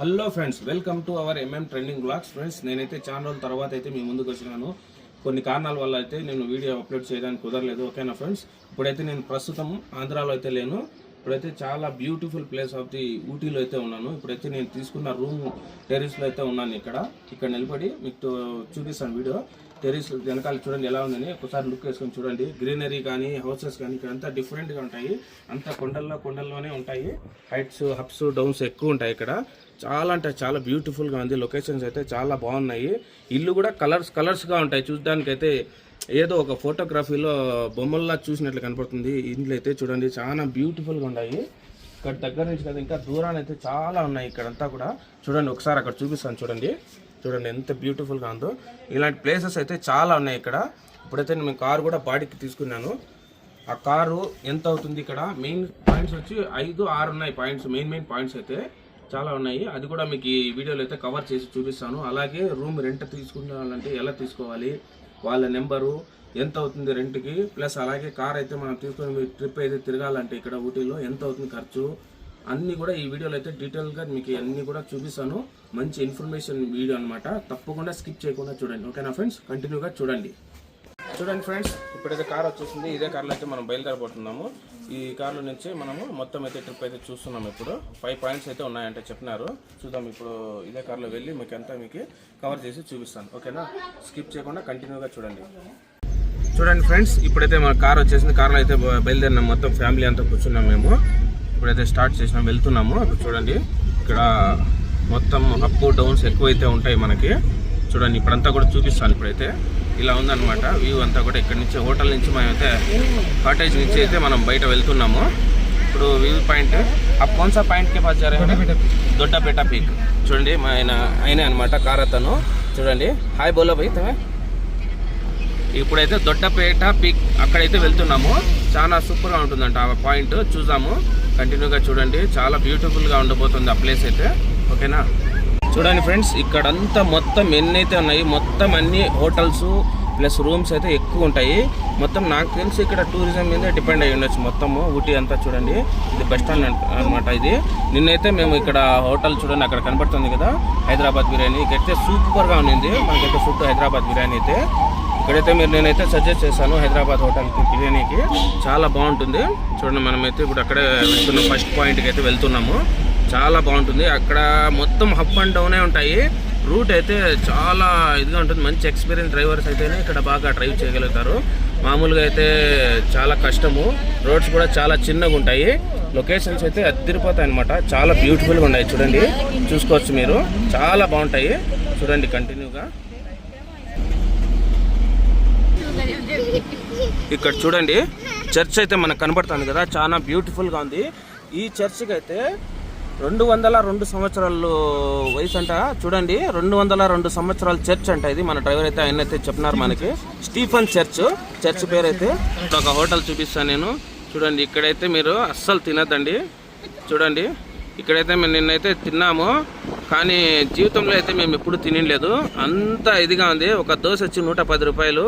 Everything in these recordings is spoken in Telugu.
Hello friends welcome to our MM trending blogs friends నేనైతే చాలా రోజుల తర్వాత అయితే మీ ముందుకు వచ్చినాను. కొన్ని కారణాల వల్ల అయితే నేను వీడియో అప్లోడ్ చేయడానికి కుదరలేదు. ఓకేనా ఫ్రెండ్స్ ఇప్పుడైతే నేను ప్రస్తుతం ఆంధ్రాలో అయితే లేను. ఇప్పుడైతే చాలా బ్యూటిఫుల్ ప్లేస్ ఆఫ్ ది ఊటీలో అయితే ఉన్నాను. ఇప్పుడైతే నేను తీసుకున్న రూమ్ టెర్రస్లో అయితే ఉన్నాను ఇక్కడ. ఇక్కడ నిలబడి మీకు చూపిస్తాను వీడియో టెర్రస్ వెనకాల చూడండి ఎలా ఉందని. ఒకసారి లుక్ వేసుకొని చూడండి. గ్రీనరీ కానీ హౌసెస్ కానీ ఇక్కడ అంతా డిఫరెంట్గా ఉంటాయి. అంతా కొండల్లో కొండల్లోనే ఉంటాయి. హైట్స్ హబ్స్ డౌన్స్ ఎక్కువ ఉంటాయి ఇక్కడ. చాలా అంటే చాలా బ్యూటిఫుల్గా ఉంది. లొకేషన్స్ అయితే చాలా బాగున్నాయి. ఇల్లు కూడా కలర్స్ కలర్స్గా ఉంటాయి. చూడడానికి అయితే ఏదో ఒక ఫోటోగ్రఫీలో బొమ్మల్లా చూసినట్లు కనపడుతుంది. ఇండ్లు అయితే చూడండి చాలా బ్యూటిఫుల్గా ఉన్నాయి. ఇక్కడ దగ్గర నుంచి కదా ఇంకా దూరాన్ని అయితే చాలా ఉన్నాయి ఇక్కడంతా కూడా. చూడండి ఒకసారి అక్కడ చూపిస్తాను చూడండి. చూడండి ఎంత బ్యూటిఫుల్గా ఉందో. ఇలాంటి ప్లేసెస్ అయితే చాలా ఉన్నాయి ఇక్కడ. ఇప్పుడైతే నేను కారు కూడా బాడీకి తీసుకున్నాను. ఆ కారు ఎంత అవుతుంది ఇక్కడ? మెయిన్ పాయింట్స్ వచ్చి ఐదు ఆరు ఉన్నాయి పాయింట్స్ మెయిన్ మెయిన్ పాయింట్స్ అయితే చాలా ఉన్నాయి. అది కూడా మీకు ఈ వీడియోలో అయితే కవర్ చేసి చూపిస్తాను. అలాగే రూమ్ రెంట్ తీసుకున్నాలంటే ఎలా తీసుకోవాలి? వాళ్ళ నెంబరు ఎంత అవుతుంది రెంట్కి ప్లస్ అలాగే కార్ అయితే మనం తీసుకొని ట్రిప్ అయితే తిరగాలంటే ఇక్కడ ఊటీలో ఎంత అవుతుంది ఖర్చు అన్నీ కూడా ఈ వీడియోలో అయితే డీటెయిల్గా మీకు అన్నీ కూడా చూపిస్తాను. మంచి ఇన్ఫర్మేషన్ వీడియో అనమాట తప్పకుండా స్కిప్ చేయకుండా చూడండి. ఓకేనా ఫ్రెండ్స్? కంటిన్యూగా చూడండి. చూడండి ఫ్రెండ్స్ ఇప్పుడైతే కార్ వచ్చేసింది. ఇదే కార్లో అయితే మనం బయలుదేరబోతున్నాము. ఈ కార్లో నుంచి మనము మొత్తం అయితే ట్రిప్ అయితే చూస్తున్నాం ఇప్పుడు. ఫైవ్ పాయింట్స్ అయితే ఉన్నాయంటే చెప్పినారు. చూద్దాం ఇప్పుడు ఇదే కార్లో వెళ్ళి మీకు అంతా మీకు కవర్ చేసి చూపిస్తాను. ఓకేనా స్కిప్ చేయకుండా కంటిన్యూగా చూడండి. చూడండి ఫ్రెండ్స్ ఇప్పుడైతే మన కార్ వచ్చేసింది. కార్లో అయితే బయలుదేరినాం. మొత్తం ఫ్యామిలీ అంతా కూర్చున్నాం మేము. ఇప్పుడైతే స్టార్ట్ చేసినాం వెళ్తున్నాము. ఇప్పుడు చూడండి. ఇక్కడ మొత్తం అప్ డౌన్స్ ఎక్కువైతే ఉంటాయి మనకి. చూడండి ఇప్పుడంతా కూడా చూపిస్తాను ఇప్పుడైతే. ఇలా ఉందన్నమాట. వ్యూ అంతా కూడా ఇక్కడ నుంచి హోటల్ నుంచి మనమైతే కాటేజ్ నుంచి అయితే మనం బయట వెళ్తున్నాము. ఇప్పుడు వ్యూ పాయింట్ ఆ కోన్సా పాయింట్కి పాస్ దొడ్డపేట పీక్. చూడండి మా ఆయన ఆయనే అనమాట కార్ అతను. చూడండి హాయ్ బోలో భయ్ తమే. ఇప్పుడైతే దొడ్డపేట పీక్ అక్కడైతే వెళ్తున్నాము. చాలా సూపర్గా ఉంటుందంట ఆ పాయింట్. చూసాము కంటిన్యూగా చూడండి. చాలా బ్యూటిఫుల్గా ఉండబోతుంది ఆ ప్లేస్ అయితే. ఓకేనా చూడండి ఫ్రెండ్స్ ఇక్కడంతా మొత్తం ఎన్నైతే ఉన్నాయి మొత్తం అన్ని హోటల్స్ ప్లస్ రూమ్స్ అయితే ఎక్కువ ఉంటాయి. మొత్తం నాకు తెలిసి ఇక్కడ టూరిజం మీద డిపెండ్ అయ్యి ఉండొచ్చు మొత్తము. ఊటీ అంతా చూడండి ఇది బస్ స్టాండ్ అనమాట ఇది. నిన్నైతే మేము ఇక్కడ హోటల్ చూడండి అక్కడ కనబడుతుంది కదా హైదరాబాద్ బిర్యానీ. ఇక్కడైతే సూపర్గా ఉన్నింది మనకైతే ఫుడ్ హైదరాబాద్ బిర్యానీ అయితే. ఇక్కడైతే మీరు నేనైతే సజెస్ట్ చేశాను హైదరాబాద్ హోటల్కి బిర్యానీకి. చాలా బాగుంటుంది. చూడండి మనమైతే ఇప్పుడు అక్కడే వెళ్తున్నాం ఫస్ట్ పాయింట్కి అయితే వెళ్తున్నాము. చాలా బాగుంటుంది. అక్కడ మొత్తం హప్ అండ్ డౌనే ఉంటాయి. రూట్ అయితే చాలా ఇదిగా ఉంటుంది. మంచి ఎక్స్పీరియన్స్ డ్రైవర్స్ అయితేనే ఇక్కడ బాగా డ్రైవ్ చేయగలుగుతారు. మామూలుగా అయితే చాలా కష్టము. రోడ్స్ కూడా చాలా చిన్నగా ఉంటాయి. లొకేషన్స్ అయితే అద్దరిపోతాయి అనమాట చాలా బ్యూటిఫుల్గా ఉన్నాయి. చూడండి. చూసుకోవచ్చు మీరు. చాలా బాగుంటాయి. చూడండి కంటిన్యూగా ఇక్కడ చూడండి. చర్చ్ అయితే మనకు కనబడుతుంది కదా. చాలా బ్యూటిఫుల్గా ఉంది. ఈ చర్చ్కి అయితే రెండు వందల రెండు సంవత్సరాలు వయసు అంట చూడండి రెండు వందల రెండు సంవత్సరాల చర్చ్ అంట ఇది. మన డ్రైవర్ అయితే ఆయన అయితే చెప్పినారు మనకి. Stefan church. చర్చ్ పేరు అయితే ఒక హోటల్ చూపిస్తాను నేను. చూడండి ఇక్కడైతే మీరు అస్సలు తినద్దండి. చూడండి ఇక్కడైతే మేము నిన్నైతే తిన్నాము. కానీ జీవితంలో అయితే మేము ఎప్పుడు తినలేదు. అంత ఇదిగా ఉంది. ఒక దోశ వచ్చి నూట పది రూపాయలు.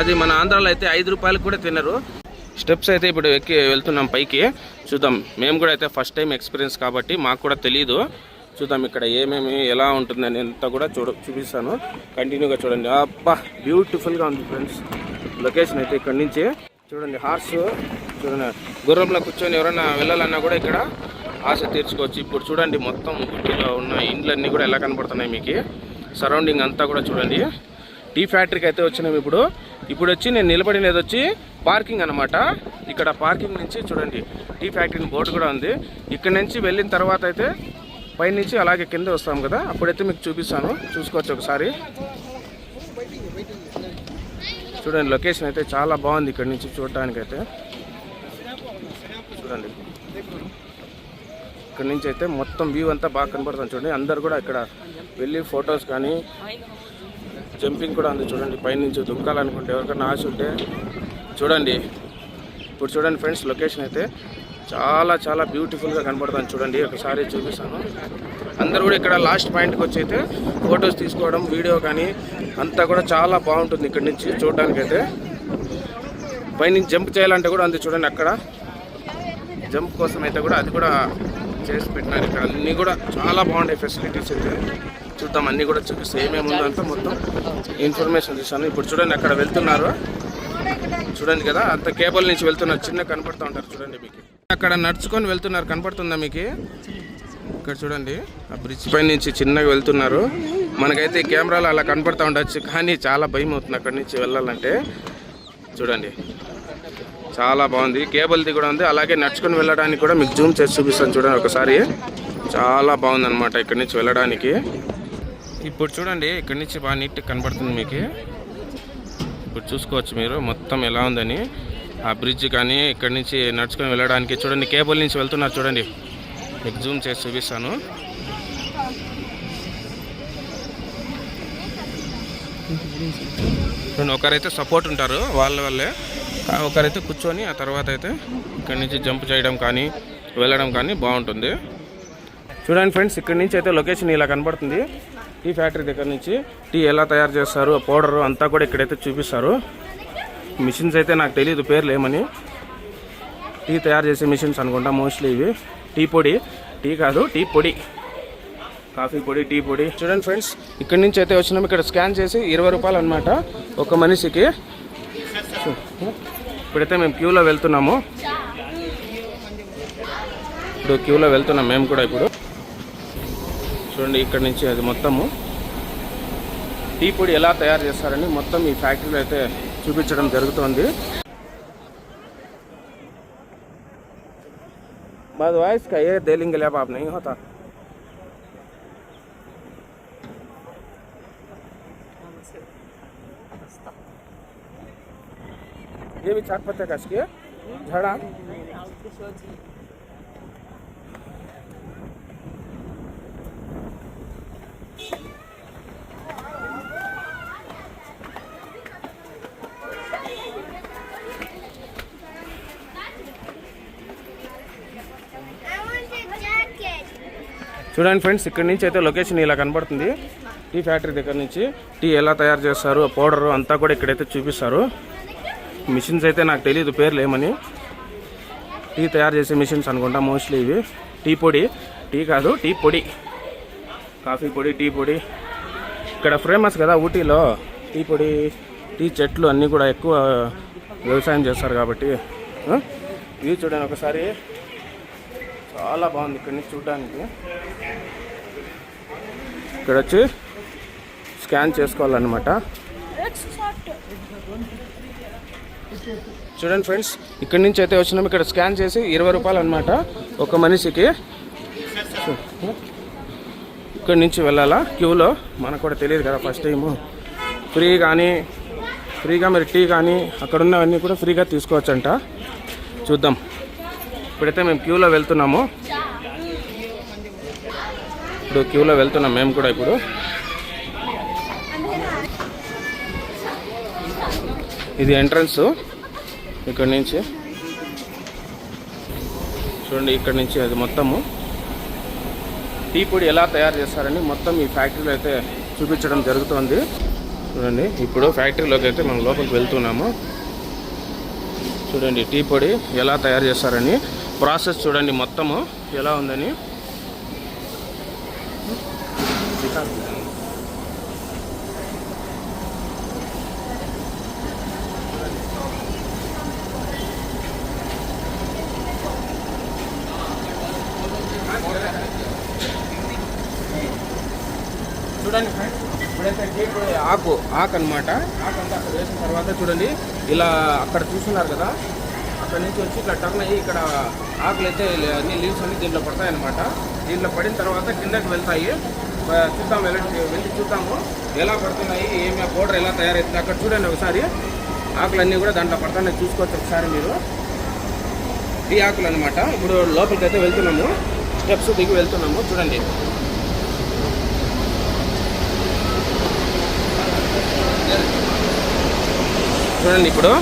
అది మన ఆంధ్రాలో అయితే ఐదు రూపాయలు కూడా తినరు. స్టెప్స్ అయితే ఇప్పుడు ఎక్కి వెళ్తున్నాం పైకి. చూద్దాం మేము కూడా అయితే ఫస్ట్ టైం ఎక్స్పీరియన్స్ కాబట్టి మాకు కూడా తెలియదు చూద్దాం ఇక్కడ ఏమేమి ఎలా ఉంటుందని అంతా కూడా చూడ చూపిస్తాను. కంటిన్యూగా చూడండి. అబ్బా బ్యూటిఫుల్గా ఉంది ఫ్రెండ్స్ లొకేషన్ అయితే ఇక్కడ నుంచి చూడండి హార్స్ చూడండి. గుర్రంలో కూర్చొని ఎవరైనా వెళ్ళాలన్నా కూడా ఇక్కడ ఆశ తీర్చుకోవచ్చు. ఇప్పుడు చూడండి మొత్తం ఊటీలో ఉన్న ఇండ్లన్నీ కూడా ఎలా కనపడుతున్నాయి మీకు. సరౌండింగ్ అంతా కూడా చూడండి. టీ ఫ్యాక్టరీకి అయితే వచ్చినాం ఇప్పుడు. ఇప్పుడు వచ్చి నేను నిలబడినది వచ్చి పార్కింగ్ అనమాట ఇక్కడ పార్కింగ్ నుంచి చూడండి టీ ఫ్యాక్టరీ బోర్డు కూడా ఉంది. ఇక్కడ నుంచి వెళ్ళిన తర్వాత అయితే పైనుంచి అలాగే కింద వస్తాం కదా అప్పుడైతే మీకు చూపిస్తాను. చూసుకోవచ్చు ఒకసారి. చూడండి లొకేషన్ అయితే చాలా బాగుంది ఇక్కడ నుంచి చూడటానికి అయితే చూడండి. ఇక్కడ నుంచి అయితే మొత్తం వ్యూ అంతా బాగా కనబడుతుంది. చూడండి అందరు కూడా ఇక్కడ వెళ్ళి ఫొటోస్ కానీ జంపింగ్ కూడా ఉంది చూడండి. పైనుంచి దుంకాలనుకుంటే ఎవరికైనా ఆశ ఉంటే చూడండి. ఇప్పుడు చూడండి ఫ్రెండ్స్ లొకేషన్ అయితే చాలా చాలా బ్యూటిఫుల్గా కనపడుతుంది చూడండి. ఒకసారి చూపిస్తాను. అందరు కూడా ఇక్కడ లాస్ట్ పాయింట్కి వచ్చి అయితే ఫొటోస్ తీసుకోవడం వీడియో కానీ అంతా కూడా చాలా బాగుంటుంది ఇక్కడ నుంచి చూడడానికైతే. పైనుంచి జంప్ చేయాలంటే కూడా అంది చూడండి అక్కడ. జంప్ కోసం అయితే కూడా అది కూడా చేసి పెట్టినారు. ఇక్కడ అన్నీ కూడా చాలా బాగుంటాయి ఫెసిలిటీస్ అయితే. చూద్దాం అన్నీ కూడా చూపిస్తే ఏమేమి ఉందంతా మొత్తం ఇన్ఫర్మేషన్ ఇస్తాను ఇప్పుడు చూడండి అక్కడ వెళ్తున్నారు. చూడండి కదా అంత కేబుల్ నుంచి వెళ్తున్నారు చిన్న కనపడుతూ ఉంటారు చూడండి మీకు. అక్కడ నడుచుకొని వెళ్తున్నారు కనపడుతుందా మీకు? ఇక్కడ చూడండి ఆ బ్రిడ్జ్ పై నుంచి చిన్నగా వెళ్తున్నారు. మనకైతే కెమెరాలు అలా కనపడుతూ ఉండొచ్చు కానీ చాలా భయం అవుతుంది అక్కడి నుంచి వెళ్ళాలంటే. చూడండి చాలా బాగుంది. కేబుల్ది కూడా ఉంది అలాగే నడుచుకొని వెళ్ళడానికి కూడా మీకు జూమ్ చేసి చూపిస్తాను చూడండి ఒకసారి. చాలా బాగుంది అనమాట ఇక్కడి నుంచి వెళ్ళడానికి. ఇప్పుడు చూడండి ఇక్కడి నుంచి బాగా నీట్ కనబడుతుంది మీకు. ఇప్పుడు చూసుకోవచ్చు మీరు మొత్తం ఎలా ఉందని. ఆ బ్రిడ్జ్ కానీ ఇక్కడి నుంచి నడుచుకొని వెళ్ళడానికి చూడండి కేబుల్ నుంచి వెళ్తున్నారు చూడండి. మీకు జూమ్ చేసి చూపిస్తాను. ఒకరైతే సపోర్ట్ ఉంటారు వాళ్ళ వల్లే. ఒకరైతే కూర్చొని ఆ తర్వాత అయితే ఇక్కడి నుంచి జంప్ చేయడం కానీ వెళ్ళడం కానీ బాగుంటుంది. చూడండి ఫ్రెండ్స్ ఇక్కడ నుంచి అయితే లొకేషన్ ఇలా కనబడుతుంది. టీ ఫ్యాక్టరీ దగ్గర నుంచి టీ ఎలా తయారు చేస్తారు పౌడర్ అంతా కూడా ఇక్కడైతే చూపిస్తారు. మిషన్స్ అయితే నాకు తెలియదు పేర్లు ఏమని. టీ తయారు చేసే మిషన్స్ అనుకుంటా మోస్ట్లీ ఇవి. టీ పొడి టీ కాదు టీ పొడి. కాఫీ పొడి టీ పొడి. చూడండి ఫ్రెండ్స్ ఇక్కడి నుంచి అయితే వచ్చినాము ఇక్కడ స్కాన్ చేసి ఇరవై రూపాయలు అనమాట ఒక మనిషికి. ఇప్పుడైతే మేము క్యూలో వెళ్తున్నాము. ఇప్పుడు క్యూలో వెళ్తున్నాం మేము కూడా ఇప్పుడు. చూడండి ఇక్కడ నుంచి అది మొత్తము టీ పొడి ఎలా తయారు చేస్తారని మొత్తం ఈ ఫ్యాక్టరీలో అయితే చూపించడం జరుగుతోంది बाद वाइस का ये दे लेंगे लैब आप नहीं होता ये भी चाट पत्ते का इसके झाड़ा చూడండి ఫ్రెండ్స్ ఇక్కడ నుంచి అయితే లొకేషన్ ఇలా కనబడుతుంది. టీ ఫ్యాక్టరీ దగ్గర నుంచి టీ ఎలా తయారు చేస్తారు ఆ పౌడర్ అంతా కూడా ఇక్కడైతే చూపిస్తారు. మిషన్స్ అయితే నాకు తెలియదు పేర్లు ఏమని. టీ తయారు చేసే మిషన్స్ అనుకుంటా మోస్ట్లీ ఇవి. టీ పొడి టీ కాదు టీ పొడి. కాఫీ పొడి టీ పొడి. ఇక్కడ ఫేమస్ కదా ఊటీలో టీ పొడి టీ చెట్లు అన్నీ కూడా ఎక్కువ వ్యవసాయం చేస్తారు కాబట్టి ఇవి చూడండి ఒకసారి. చాలా బాగుంది ఇక్కడ నుంచి చూడడానికి. ఇక్కడ వచ్చి స్కాన్ చేసుకోవాలన్నమాట. చూడండి ఫ్రెండ్స్ ఇక్కడ నుంచి అయితే వచ్చినాం ఇక్కడ స్కాన్ చేసి ఇరవై రూపాయలు అనమాట ఒక మనిషికి. ఇక్కడ నుంచి వెళ్ళాలా? క్యూలో? మనకు కూడా తెలియదు కదా ఫస్ట్ టైము. ఫ్రీ కానీ ఫ్రీగా మీరు టీ కానీ అక్కడ ఉన్నవన్నీ కూడా ఫ్రీగా తీసుకోవచ్చంట. చూద్దాం. ఇప్పుడైతే మేము క్యూలో వెళ్తున్నాము. ఇప్పుడు క్యూలో వెళ్తున్నాం మేము కూడా ఇప్పుడు. ఇది ఎంట్రన్స్ ఇక్కడ నుంచి. చూడండి ఇక్కడ నుంచి అది మొత్తము. టీ పొడి ఎలా తయారు చేస్తారని మొత్తం ఈ ఫ్యాక్టరీలో అయితే చూపించడం జరుగుతుంది. చూడండి ఇప్పుడు ఫ్యాక్టరీలోకి అయితే మనం లోపలికి వెళ్తున్నాము. చూడండి టీ పొడి ఎలా తయారు చేస్తారని. ప్రాసెస్ చూడండి మొత్తము ఎలా ఉందని. చూడండి ఫ్రెండ్స్ ఇప్పుడైతే ఆకు ఆకు అనమాట ఆకు అంతా అక్కడ వేసిన తర్వాత చూడండి ఇలా అక్కడ చూస్తున్నారు కదా అక్కడ నుంచి వచ్చి ఇట్లా టర్న్ అయ్యి ఇక్కడ ఆకులు అయితే అన్ని లీవ్స్ అన్ని దీంట్లో పడతాయి అనమాట దీంట్లో పడిన తర్వాత కిందకి వెళ్తాయి. చూద్దాం వెళ్ళి వెళ్ళి చూద్దాము. ఎలా పడుతున్నాయి ఏమి పౌడర్ ఎలా తయారవుతుంది అక్కడ చూడండి ఒకసారి. ఆకులన్నీ కూడా దాంట్లో పడతాయి చూసుకోవచ్చు ఒకసారి మీరు. ఈ ఆకులు అనమాట ఇప్పుడు లోపలికి అయితే వెళ్తున్నాము. స్టెప్స్ దిగి వెళ్తున్నాము. చూడండి. చూడండి ఇప్పుడు.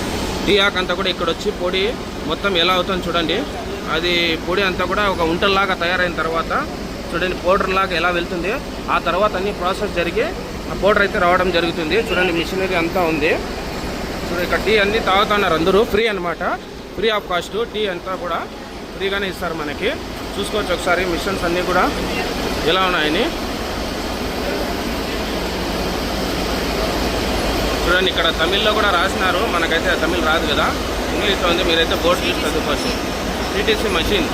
టీ ఆకంతా అంతా కూడా ఇక్కడ వచ్చి పొడి మొత్తం ఎలా అవుతుందో చూడండి. అది పొడి అంతా కూడా ఒక ఉంటల్లాగా తయారైన తర్వాత చూడండి పౌడర్ లాగా ఎలా వెళ్తుంది. ఆ తర్వాత అన్ని ప్రాసెస్ జరిగి ఆ పౌడర్ అయితే రావడం జరుగుతుంది. చూడండి మిషనరీ అంతా ఉంది. చూడండి ఇక్కడ టీ అన్ని తాగుతున్నారు అందరూ. ఫ్రీ అన్నమాట. Free of cost. టీ అంతా కూడా ఫ్రీగానే ఇస్తారు మనకి. చూసుకోవచ్చు ఒకసారి మిషన్స్ అన్నీ కూడా ఎలా ఉన్నాయని. చూడండి ఇక్కడ తమిళ్ళో కూడా రాసినారు. మనకైతే తమిళ్ రాదు కదా. ఇంగ్లీష్లో ఉంది. మీరైతే బోర్డు చూసి చదువుకోవచ్చు. టీటీసీ మషిన్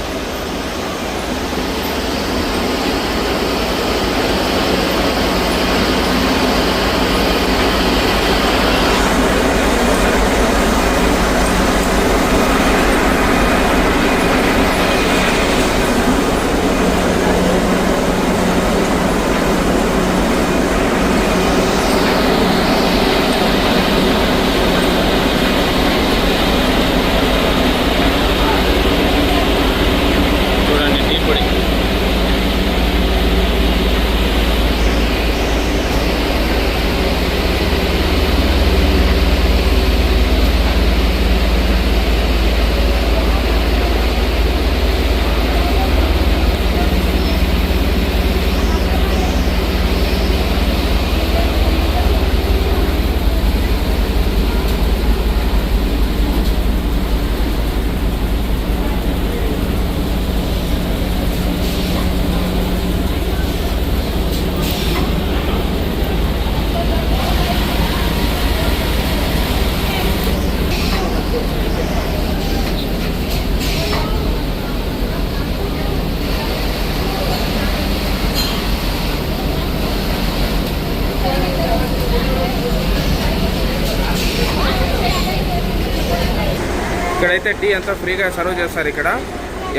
ఇక్కడైతే టీ అంతా ఫ్రీగా సర్వ్ చేస్తారు ఇక్కడ.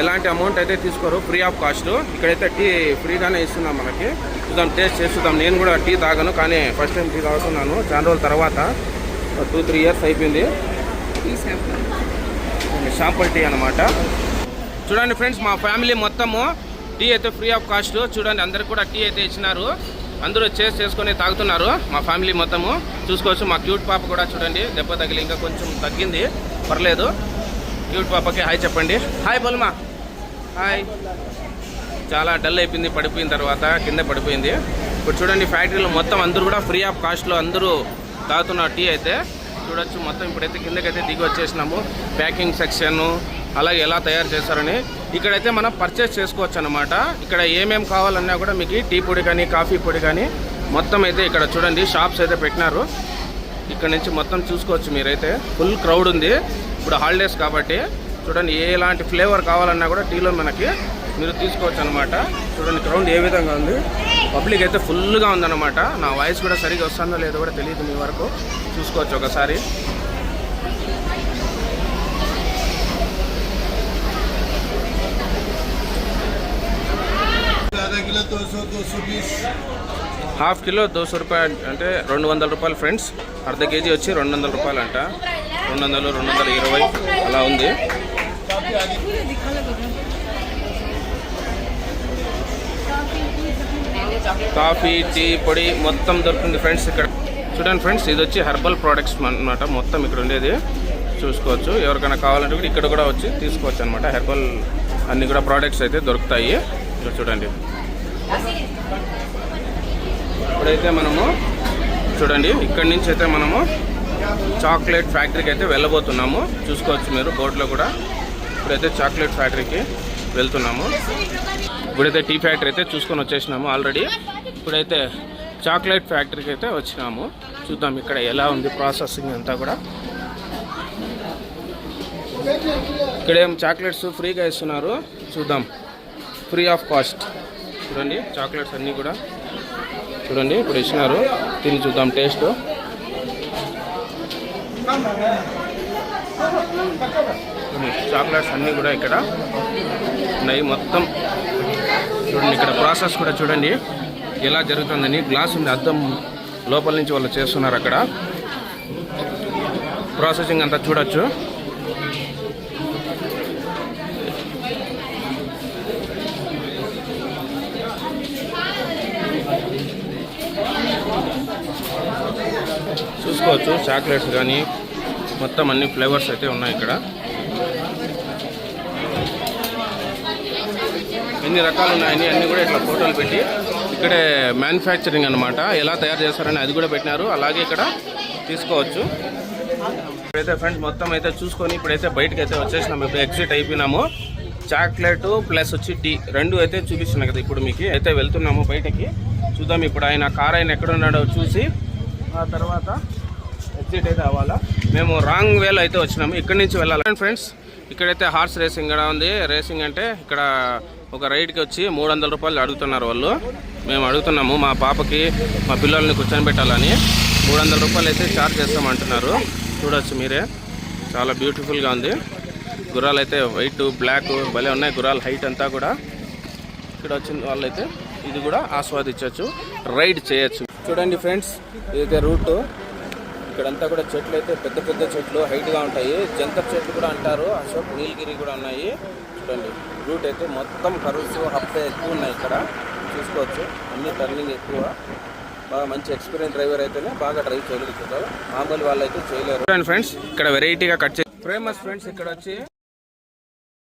ఎలాంటి అమౌంట్ అయితే తీసుకోరు ఫ్రీ ఆఫ్ కాస్ట్ ఇక్కడైతే టీ ఫ్రీగానే ఇస్తున్నాం మనకి. చూద్దాం టేస్ట్ చేస్తున్నాం నేను కూడా టీ తాగను కానీ ఫస్ట్ టైం టీ తాగుతున్నాను. చాలా రోజుల తర్వాత టూ త్రీ ఇయర్స్ అయిపోయింది. షాంపుల్ టీ అనమాట చూడండి ఫ్రెండ్స్ మా ఫ్యామిలీ మొత్తము టీ అయితే ఫ్రీ ఆఫ్ కాస్ట్ చూడండి అందరికి కూడా టీ అయితే ఇచ్చినారు. అందరూ చేసి చేసుకొని తాగుతున్నారు మా ఫ్యామిలీ మొత్తము. చూసుకోవచ్చు మా క్యూట్ పాప కూడా చూడండి దెబ్బ తగిలి ఇంకా కొంచెం తగ్గింది. పర్లేదు. క్యూట్ పాపకి హాయ్ చెప్పండి. హాయ్ బొలుమా. హాయ్. చాలా డల్ అయిపోయింది పడిపోయిన తర్వాత కింద పడిపోయింది. ఇప్పుడు చూడండి ఫ్యాక్టరీలో మొత్తం అందరూ కూడా ఫ్రీ ఆఫ్ కాస్ట్లో అందరూ తాగుతున్న టీ అయితే చూడొచ్చు. మొత్తం ఇప్పుడైతే కిందకైతే దిగి వచ్చేసినాము. ప్యాకింగ్ సెక్షన్ అలాగే ఎలా తయారు చేస్తారని ఇక్కడైతే మనం పర్చేస్ చేసుకోవచ్చు అనమాట ఇక్కడ ఏమేమి కావాలన్నా కూడా మీకు టీ పొడి కానీ కాఫీ పొడి కానీ మొత్తం అయితే ఇక్కడ చూడండి షాప్స్ అయితే పెట్టినారు. ఇక్కడ నుంచి మొత్తం చూసుకోవచ్చు మీరైతే. ఫుల్ క్రౌడ్ ఉంది. ఇప్పుడు హాలిడేస్ కాబట్టి చూడండి ఎలాంటి ఫ్లేవర్ కావాలన్నా కూడా టీలో మనకి మీరు తీసుకోవచ్చు అనమాట చూడండి గ్రౌండ్ ఏ విధంగా ఉంది. పబ్లిక్ అయితే ఫుల్గా ఉందన్నమాట. నా వాయిస్ కూడా సరిగ్గా వస్తుందో లేదో కూడా తెలియదు మీ వరకు. చూసుకోవచ్చు ఒకసారి. హాఫ్ కిలో దోశ రూపాయలు అంటే రెండు వందల రూపాయలు ఫ్రెండ్స్ అర్ధ కేజీ వచ్చి రెండు వందల రూపాయలు అంట రెండు వందలు రెండు వందల ఇరవై. అలా ఉంది. కాఫీ టీ పొడి మొత్తం దొరుకుతుంది ఫ్రెండ్స్ ఇక్కడ. చూడండి ఫ్రెండ్స్ ఇది వచ్చి హెర్బల్ ప్రోడక్ట్స్ అన్నమాట. మొత్తం ఇక్కడ ఉండేది. చూసుకోవచ్చు. ఎవరికైనా కావాలంటే కూడా ఇక్కడ కూడా వచ్చి తీసుకోవచ్చు అనమాట హెర్బల్ అన్ని కూడా ప్రోడక్ట్స్ అయితే దొరుకుతాయి. ఇక్కడ చూడండి. ఇప్పుడైతే మనము చూడండి ఇక్కడి నుంచి అయితే మనము చాక్లెట్ ఫ్యాక్టరీకి అయితే వెళ్ళబోతున్నాము. చూసుకోవచ్చు మీరు బోర్డులో కూడా. ఇప్పుడైతే చాక్లెట్ ఫ్యాక్టరీకి వెళ్తున్నాము. ఇప్పుడైతే టీ ఫ్యాక్టరీ అయితే చూసుకొని వచ్చేసినాము ఆల్రెడీ. ఇప్పుడైతే చాక్లెట్ ఫ్యాక్టరీకి అయితే వచ్చినాము. చూద్దాం ఇక్కడ ఎలా ఉంది ప్రాసెసింగ్ అంతా కూడా. ఇక్కడేం చాక్లెట్స్ ఫ్రీగా ఇస్తున్నారు? చూద్దాం. Free of cost. చూడండి చాక్లెట్స్ అన్నీ కూడా. చూడండి ఇప్పుడు ఇచ్చినారు. తిని చూద్దాం టేస్ట్. చాక్లెట్స్ అన్నీ కూడా ఇక్కడ ఉన్నాయి. మొత్తం చూడండి ఇక్కడ ప్రాసెస్ కూడా చూడండి. ఎలా జరుగుతుందని గ్లాస్ ఉంది అద్దం లోపల నుంచి వాళ్ళు చేస్తున్నారు అక్కడ. ప్రాసెసింగ్ అంతా చూడొచ్చు. చూసుకోవచ్చు చాక్లెట్స్ కానీ మొత్తం అన్ని ఫ్లేవర్స్ అయితే ఉన్నాయి ఇక్కడ. ఎన్ని రకాలు ఉన్నాయని అన్ని కూడా ఇట్లా ఫోటోలు పెట్టి ఇక్కడే మ్యానుఫ్యాక్చరింగ్ అన్నమాట. ఎలా తయారు చేస్తారని అది కూడా పెట్టినారు. అలాగే ఇక్కడ తీసుకోవచ్చు. ఇప్పుడైతే ఫ్రెండ్స్ మొత్తం అయితే చూసుకొని ఇప్పుడైతే బయటకు అయితే వచ్చేసినాము. ఇప్పుడు ఎగ్జిట్ అయిపోయినాము. చాక్లెట్ ప్లస్ వచ్చి టీ రెండు అయితే చూపిస్తున్నాయి కదా ఇప్పుడు మీకు. అయితే వెళ్తున్నాము బయటకి. చూద్దాం ఇప్పుడు ఆయన కార్ ఆయన ఎక్కడ ఉన్నాడో చూసి ఆ తర్వాత ఎగ్జిట్ అయితే అవ్వాలా? మేము రాంగ్ వేలో అయితే వచ్చినాము. ఇక్కడి నుంచి వెళ్ళాలి. ఫ్రెండ్స్ ఇక్కడైతే హార్స్ రేసింగ్ కూడా ఉంది? రేసింగ్ అంటే ఇక్కడ ఒక రైడ్కి వచ్చి మూడు వందల రూపాయలు అడుగుతున్నారు వాళ్ళు. మేము అడుగుతున్నాము మా పాపకి మా పిల్లల్ని కూర్చొని పెట్టాలని మూడు వందల రూపాయలు అయితే ఛార్జ్ చేస్తామంటున్నారు. చూడొచ్చు మీరే. చాలా బ్యూటిఫుల్గా ఉంది. గుర్రాలు అయితే వైట్ బ్లాక్ భలే ఉన్నాయి గుర్రాలు. హైట్ అంతా కూడా. ఇక్కడ వచ్చిన వాళ్ళైతే ఇది కూడా ఆస్వాదించవచ్చు. రైడ్ చేయొచ్చు. చూడండి ఫ్రెండ్స్ ఇదైతే రూట్. ఇక్కడంతా కూడా చెట్లు అయితే పెద్ద పెద్ద చెట్లు హైట్గా ఉంటాయి. జంతర్ చెట్లు కూడా అంటారు అశోక్ నీలగిరి కూడా ఉన్నాయి. చూడండి రూట్ అయితే మొత్తం కర్వ్స్ హప్తే ఎక్కువ ఉన్నాయి ఇక్కడ. చూసుకోవచ్చు అన్ని టర్నింగ్ ఎక్కువ. బాగా మంచి ఎక్స్పీరియన్స్ డ్రైవర్ అయితేనే బాగా డ్రైవ్ చేయగలుగుతారు. మామూలు వాళ్ళు అయితే చేయలేరు. చూడండి ఫ్రెండ్స్ ఇక్కడ వెరైటీగా కట్ చేసి ఫేమస్ ఫ్రెండ్స్ ఇక్కడ వచ్చి